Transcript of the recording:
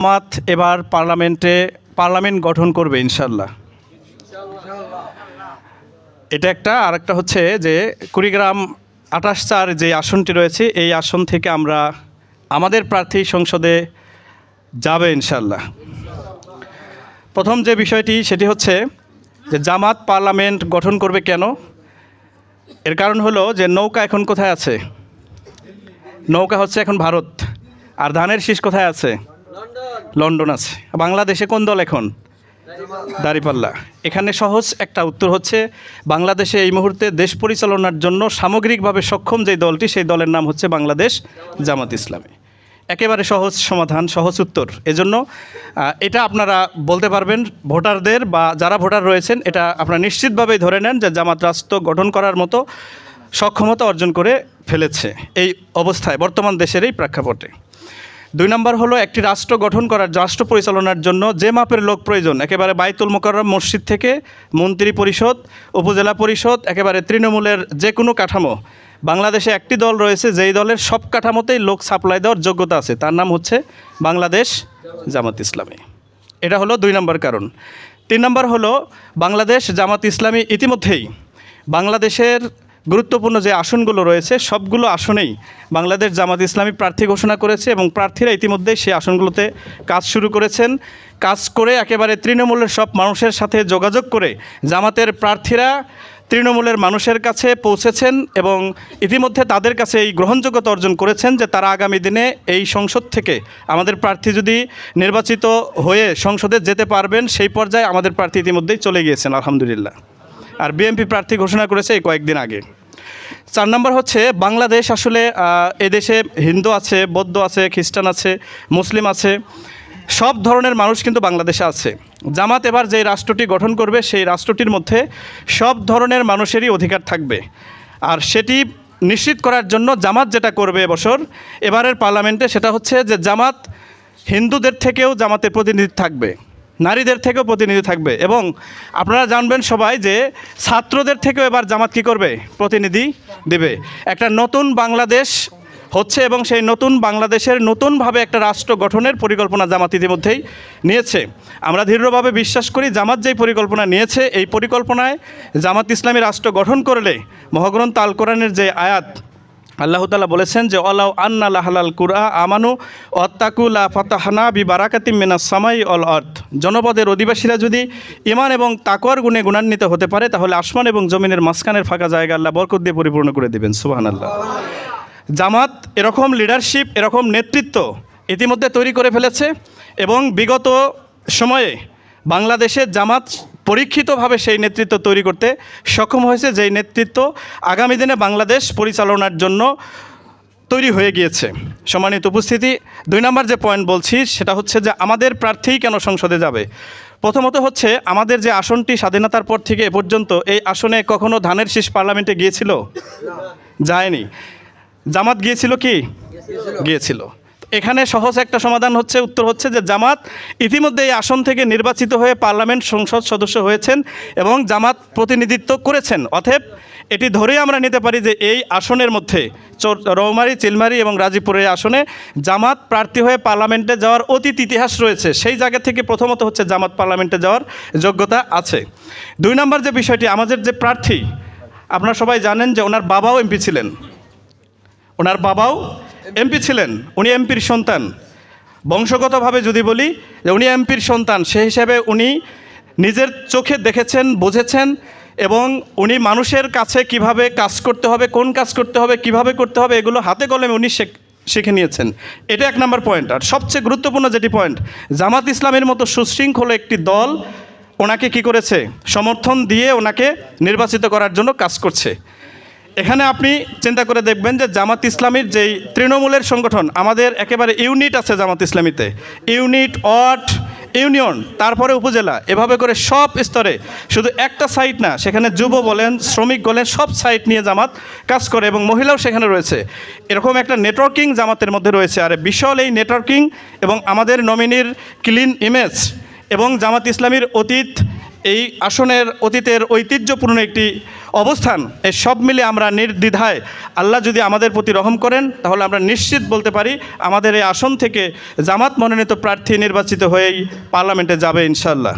জামাত এবার পার্লামেন্টে, পার্লামেন্ট গঠন করবে ইনশাল্লাহ। এটা একটা, আর একটা হচ্ছে যে কুড়িগ্রাম আঠাশ চার যে আসনটি রয়েছে, এই আসন থেকে আমরা আমাদের প্রার্থী সংসদে যাবে ইনশাল্লাহ। প্রথম যে বিষয়টি, সেটি হচ্ছে যে জামাত পার্লামেন্ট গঠন করবে কেন? এর কারণ হলো যে নৌকা এখন কোথায় আছে? নৌকা হচ্ছে এখন ভারত, আর ধানের শীষ কোথায় আছে? লন্ডন আছে। বাংলাদেশে কোন দল এখন? দাঁড়িপাল্লা। এখানে সহজ একটা উত্তর হচ্ছে, বাংলাদেশে এই মুহূর্তে দেশ পরিচালনার জন্য সামগ্রিকভাবে সক্ষম যে দলটি, সেই দলের নাম হচ্ছে বাংলাদেশ জামাত ইসলামী। একেবারে সহজ সমাধান, সহজ উত্তর। এজন্য এটা আপনারা বলতে পারবেন ভোটারদের বা যারা ভোটার রয়েছেন, এটা আপনারা নিশ্চিতভাবেই ধরে নেন যে জামাত রাষ্ট্র গঠন করার মতো সক্ষমতা অর্জন করে ফেলেছে এই অবস্থায়, বর্তমান দেশের এই প্রেক্ষাপটে। দুই নম্বর হলো একটি রাষ্ট্র গঠন করার, রাষ্ট্র পরিচালনার জন্য যে মাপের লোক প্রয়োজন, একেবারে বাইতুল মোকাররম মসজিদ থেকে মন্ত্রী পরিষদ, উপজেলা পরিষদ, একেবারে তৃণমূলের যে কোনো কাঠামো। বাংলাদেশে একটি দল রয়েছে, যেই দলের সব কাঠামোতেই লোক সাপ্লাই দেওয়ার যোগ্যতা আছে। তার নাম হচ্ছে বাংলাদেশ জামাত ইসলামী। এটা হলো দুই নম্বর কারণ। তিন নম্বর হলো বাংলাদেশ জামাত ইসলামী ইতিমধ্যেই বাংলাদেশের গুরুত্বপূর্ণ যে আসনগুলো রয়েছে, সবগুলো আসনেই বাংলাদেশ জামাত ইসলামী প্রার্থী ঘোষণা করেছে এবং প্রার্থীরা ইতিমধ্যেই সেই আসনগুলোতে কাজ শুরু করেছেন। কাজ করে একেবারে তৃণমূলের সব মানুষের সাথে যোগাযোগ করে জামাতের প্রার্থীরা তৃণমূলের মানুষের কাছে পৌঁছেছেন এবং ইতিমধ্যে তাদের কাছে এই গ্রহণযোগ্যতা অর্জন করেছেন যে তারা আগামী দিনে এই সংসদ থেকে আমাদের প্রার্থী যদি নির্বাচিত হয়ে সংসদে যেতে পারবেন, সেই পর্যায়ে আমাদের প্রার্থী ইতিমধ্যেই চলে গিয়েছেন, আলহামদুলিল্লাহ। আর বিএনপি প্রার্থী ঘোষণা করেছে এই কয়েকদিন আগে। চার নম্বর হচ্ছে, বাংলাদেশ আসলে এদেশে হিন্দু আছে, বৌদ্ধ আছে, খ্রিস্টান আছে, মুসলিম আছে, সব ধরনের মানুষ কিন্তু বাংলাদেশে আছে। জামাত এবার যে রাষ্ট্রটি গঠন করবে, সেই রাষ্ট্রটির মধ্যে সব ধরনের মানুষেরই অধিকার থাকবে। আর সেটি নিশ্চিত করার জন্য জামাত যেটা করবে এবছর এবারের পার্লামেন্টে সেটা হচ্ছে যে জামাত হিন্দুদের থেকেও জামাতের প্রতিনিধি থাকবে। নারীদের থেকেও প্রতিনিধি থাকবে এবং আপনারা জানবেন সবাই যে ছাত্রদের থেকেও এবার জামাত কী করবে? প্রতিনিধি দেবে। একটা নতুন বাংলাদেশ হচ্ছে এবং সেই নতুন বাংলাদেশের নতুনভাবে একটা রাষ্ট্র গঠনের পরিকল্পনা জামাত ইতিমধ্যেই নিয়েছে। আমরা দৃঢ়ভাবে বিশ্বাস করি জামাত যেই পরিকল্পনা নিয়েছে, এই পরিকল্পনায় জামাত ইসলামী রাষ্ট্র গঠন করলে মহাগ্রন্থ আল কোরআনের যে আয়াত আল্লাহ তালা বলেছেন যে অলাউ আন্না লাহালাল কুরআ আমানু অত্তাকুলা ফতাহানা বি বারাকাতিম মিনা সামাই অল অর্থ জনপদের অধিবাসীরা যদি ইমান এবং তাকওয়ার গুণে গুণান্বিত হতে পারে, তাহলে আসমান এবং জমিনের মাঝখানের ফাঁকা জায়গা আল্লাহ বরকত দিয়ে পরিপূর্ণ করে দেবেন। সুবাহান আল্লাহ জামাত এরকম লিডারশিপ এরকম নেতৃত্ব ইতিমধ্যে তৈরি করে ফেলেছে এবং বিগত সময়ে বাংলাদেশের জামাত পরীক্ষিতভাবে সেই নেতৃত্ব তৈরি করতে সক্ষম হয়েছে, যেই নেতৃত্ব আগামী দিনে বাংলাদেশ পরিচালনার জন্য তৈরি হয়ে গিয়েছে। সম্মানিত উপস্থিতি, দুই নম্বর যে পয়েন্ট বলছি, সেটা হচ্ছে যে আমাদের প্রার্থীই কেন সংসদে যাবে? প্রথমত হচ্ছে, আমাদের যে আসনটি স্বাধীনতার পর থেকে এ পর্যন্ত এই আসনে কখনো ধানের শীষ পার্লামেন্টে গিয়েছিল? যায়নি। জামাত গিয়েছিল কি? গিয়েছিল। এখানে সহজ একটা সমাধান হচ্ছে, উত্তর হচ্ছে যে জামাত ইতিমধ্যে এই আসন থেকে নির্বাচিত হয়ে পার্লামেন্ট সংসদ সদস্য হয়েছেন এবং জামাত প্রতিনিধিত্ব করেছেন। অতএব এটি ধরেই আমরা নিতে পারি যে এই আসনের মধ্যে রৌমারি, চিলমারি এবং রাজীপুরের আসনে জামাত প্রার্থী হয়ে পার্লামেন্টে যাওয়ার অতীত ইতিহাস রয়েছে। সেই জায়গা থেকে প্রথমত হচ্ছে জামাত পার্লামেন্টে যাওয়ার যোগ্যতা আছে। দুই নম্বর যে বিষয়টি, আমাদের যে প্রার্থী, আপনারা সবাই জানেন যে ওনার বাবাও এমপি ছিলেন। ওনার বাবাও এমপি ছিলেন, উনি এমপির সন্তান। বংশগতভাবে যদি বলি যে উনি এমপির সন্তান সেই হিসাবে উনি নিজের চোখে দেখেছেন, বুঝেছেন এবং উনি মানুষের কাছে কীভাবে কাজ করতে হবে, কোন কাজ করতে হবে, কীভাবে করতে হবে, এগুলো হাতে কলমে উনি শেখ, শিখে নিয়েছেন। এটা এক নম্বর পয়েন্ট আর সবচেয়ে গুরুত্বপূর্ণ যেটি পয়েন্ট জামাত ইসলামের মতো সুশৃঙ্খল একটি দল ওনাকে কি করেছে? সমর্থন দিয়ে ওনাকে নির্বাচিত করার জন্য কাজ করছে। এখানে আপনি চিন্তা করে দেখবেন যে জামাত ইসলামীর যেই তৃণমূলের সংগঠন, আমাদের একেবারে ইউনিট আছে জামাত ইসলামীতে। ইউনিট অট ইউনিয়ন, তারপরে উপজেলা, এভাবে করে সব স্তরে। শুধু একটা সাইট না, সেখানে যুব বলেন, শ্রমিক বলেন, সব সাইট নিয়ে জামাত কাজ করে এবং মহিলাও সেখানে রয়েছে। এরকম একটা নেটওয়ার্কিং জামাতের মধ্যে রয়েছে। আর বিশাল এই নেটওয়ার্কিং এবং আমাদের নমিনির ক্লিন ইমেজ এবং জামাত ইসলামীর অতীত, এই আসনের অতীতের ঐতিহ্যপূর্ণ একটি অবস্থান এই সব মিলে আমরা নির্দ্বিধায়, আল্লাহ যদি আমাদের প্রতি রহম করেন, তাহলে আমরা নিশ্চিত বলতে পারি, আমাদের এই আসন থেকে জামাত মনোনীত প্রার্থী নির্বাচিত হয়েই পার্লামেন্টে যাবে ইনশাল্লাহ